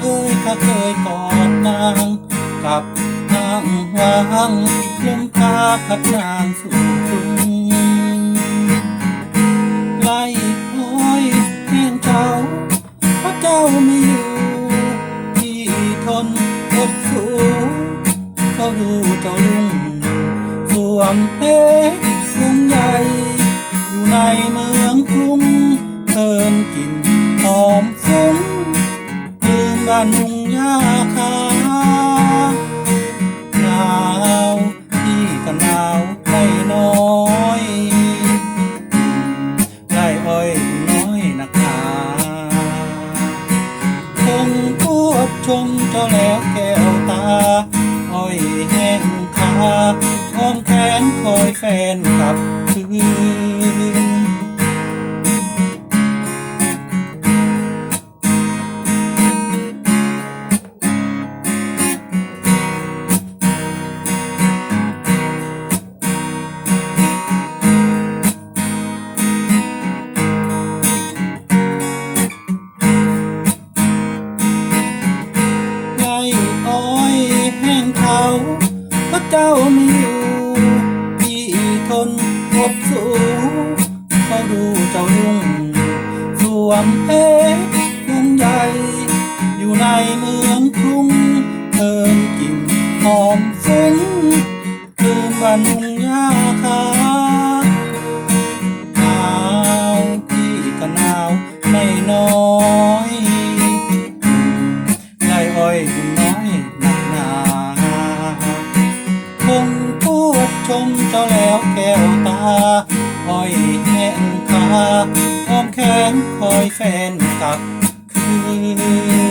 เอ้ยข้าเคยกอดนางกับนางวางลมพาพัดนางสู่กรุงไล่อ้อยเพียงเจ้าเพราะเจ้าไม่อยู่ที่ทนอดสูเขาดูเจ้าลุงสวมเพชรานมุงยาคาหนาวพี่ก็หนาวไม่น้อยไร่อ้อยน้อยนักหนาคงพวบชมเจ้าแล้วแก้วตา อ้อยแห้งคาอ้อมแขนคอยแฟนกลับคืน วมเพชรลุงใหญ่ อยู่ในเมืองกรุงเพิ่มกลิ่นหอมฟุ้งคืนวันมุงยาคาหนาวพี่ก็หนาวไม่น้อยไรอ้อยคุณน้อยหนักหนาคงพูดชมเจ้าแล้วแก้วตาอ้อยแห้งคา แขนคอยแฟนกลับคืน